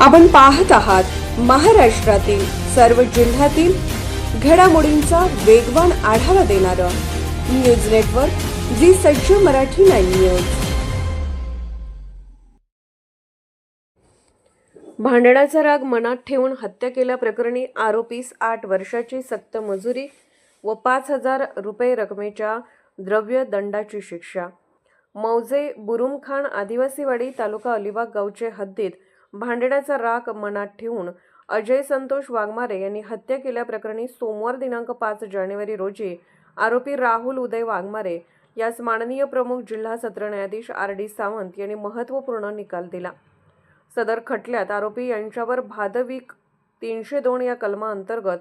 आपण पाहत आहात महाराष्ट्रातील सर्व जिल्ह्यातील घडामोडींचा वेगवान आढावा देणारं न्यूज नेटवर्क जी सज्ज मराठी नाईन न्यूज. भांडणाचा राग मनात ठेवून हत्या केल्याप्रकरणी आरोपीस आठ वर्षाची सक्त मजुरी व पाच हजार रुपये रकमेच्या द्रव्य दंडाची शिक्षा. मौजे बुरुमखान आदिवासीवाडी तालुका अलिबाग गावचे हद्दीत भांडण्याचा राग मनात ठेवून अजय संतोष वाघमारे यांनी हत्या केल्याप्रकरणी सोमवार दिनांक पाच जानेवारी रोजी आरोपी राहुल उदय वाघमारे यास माननीय प्रमुख जिल्हा सत्र न्यायाधीश आर डी सावंत यांनी महत्त्वपूर्ण निकाल दिला. सदर खटल्यात आरोपी यांच्यावर भादविक तीनशे दोन या कलमाअंतर्गत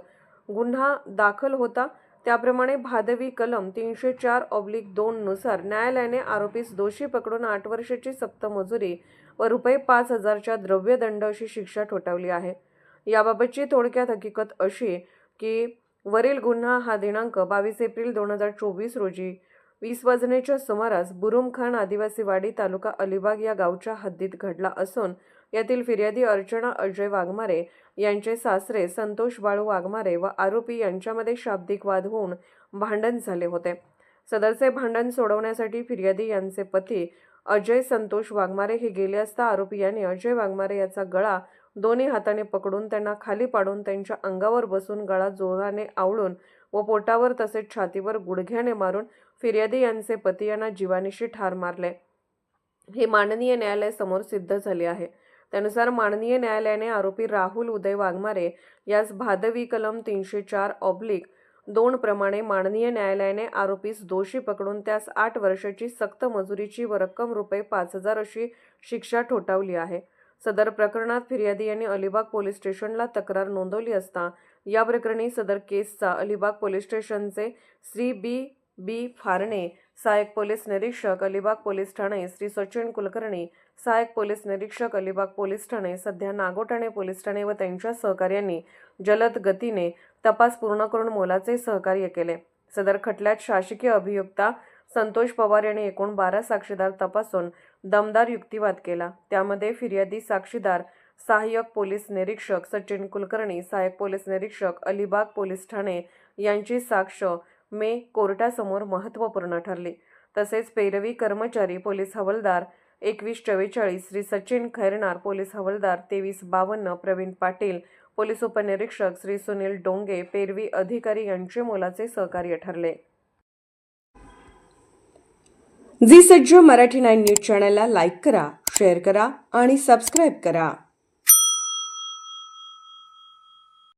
गुन्हा दाखल होता. त्याप्रमाणे भादवी कलम तीनशे चार ऑब्लिक दोननुसार न्यायालयाने आरोपीस दोषी पकडून आठ वर्षाची सक्त मजुरी व रुपये पाच हजारच्या द्रव्यदंड अशी शिक्षा ठोठावली आहे. याबाबतची थोडक्यात हकीकत अशी की वरील गुन्हा हा दिनांक बावीस एप्रिल दोन हजार चोवीस रोजी वीस वाजण्याच्या सुमारास बुरुमखान आदिवासी वाडी तालुका अलिबाग या गावच्या हद्दीत घडला असून यातील फिर्यादी अर्चना अजय वाघमारे यांचे सासरे संतोष बाळू वाघमारे व आरोपी यांच्यामध्ये शाब्दिक वाद होऊन भांडण झाले होते. सदरचे भांडण सोडवण्यासाठी फिर्यादी यांचे पती अजय संतोष वाघमारे हे गेले असता आरोपी यांनी अजय वाघमारे याचा गळा दोन्ही हाताने पकडून त्यांना खाली पाडून त्यांच्या अंगावर बसून गळा जोराने आवळून व पोटावर तसेच छातीवर गुडघ्याने मारून फिर्यादी यांचे पती यांना जीवानिशी ठार मारले. हे माननीय न्यायालय समोर सिद्ध झाले आहे. त्यानुसार माननीय न्यायालयाने आरोपी राहुल उदय वाघमारे यास भादवी कलम तीनशे चार ऑब्लिक दोन प्रमाणे माननीय न्यायालयाने आरोपीस दोषी पकडून त्यास आठ वर्षाची सक्त मजुरीची व रक्कम रुपये पाच हजार अशी शिक्षा ठोठावली आहे. सदर प्रकरणात फिर्यादी यांनी अलिबाग पोलीस स्टेशनला तक्रार नोंदवली असता या प्रकरणी सदर केसचा अलिबाग पोलीस स्टेशनचे श्री बी. बी. फारणे सहाय्यक पोलीस निरीक्षक अलिबाग पोलीस ठाणे श्री सचिन कुलकर्णी सहाय्यक पोलीस निरीक्षक अलिबाग पोलीस ठाणे सध्या नागोठाणे पोलीस ठाणे व त्यांच्या सहकार्यांनी जलद गतीने तपास पूर्ण करून मोलाचे सहकार्य केले. सदर खटल्यात शासकीय अभियुक्ता संतोष पवार यांनी एकूण बारा साक्षीदार तपासून दमदार युक्तिवाद केला. त्यामध्ये फिर्यादी साक्षीदार सहाय्यक पोलीस निरीक्षक सचिन कुलकर्णी सहाय्यक पोलीस निरीक्षक अलिबाग पोलीस ठाणे यांची साक्ष मे कोर्टासमोर महत्त्वपूर्ण ठरली. तसेच पैरवी कर्मचारी पोलीस हवालदार एकवीस चव्वेचाळीस श्री सचिन खैरनार पोलीस हवालदार तेवीस बावन्न प्रवीण पाटील पोलीस उपनिरीक्षक श्री सुनील डोंगे पेरवी अधिकारी यांचे मोलाचे सहकार्य ठरले. जी सज्ज मराठी नाईन न्यूज चॅनलला लाईक करा शेअर करा आणि सबस्क्राईब करा.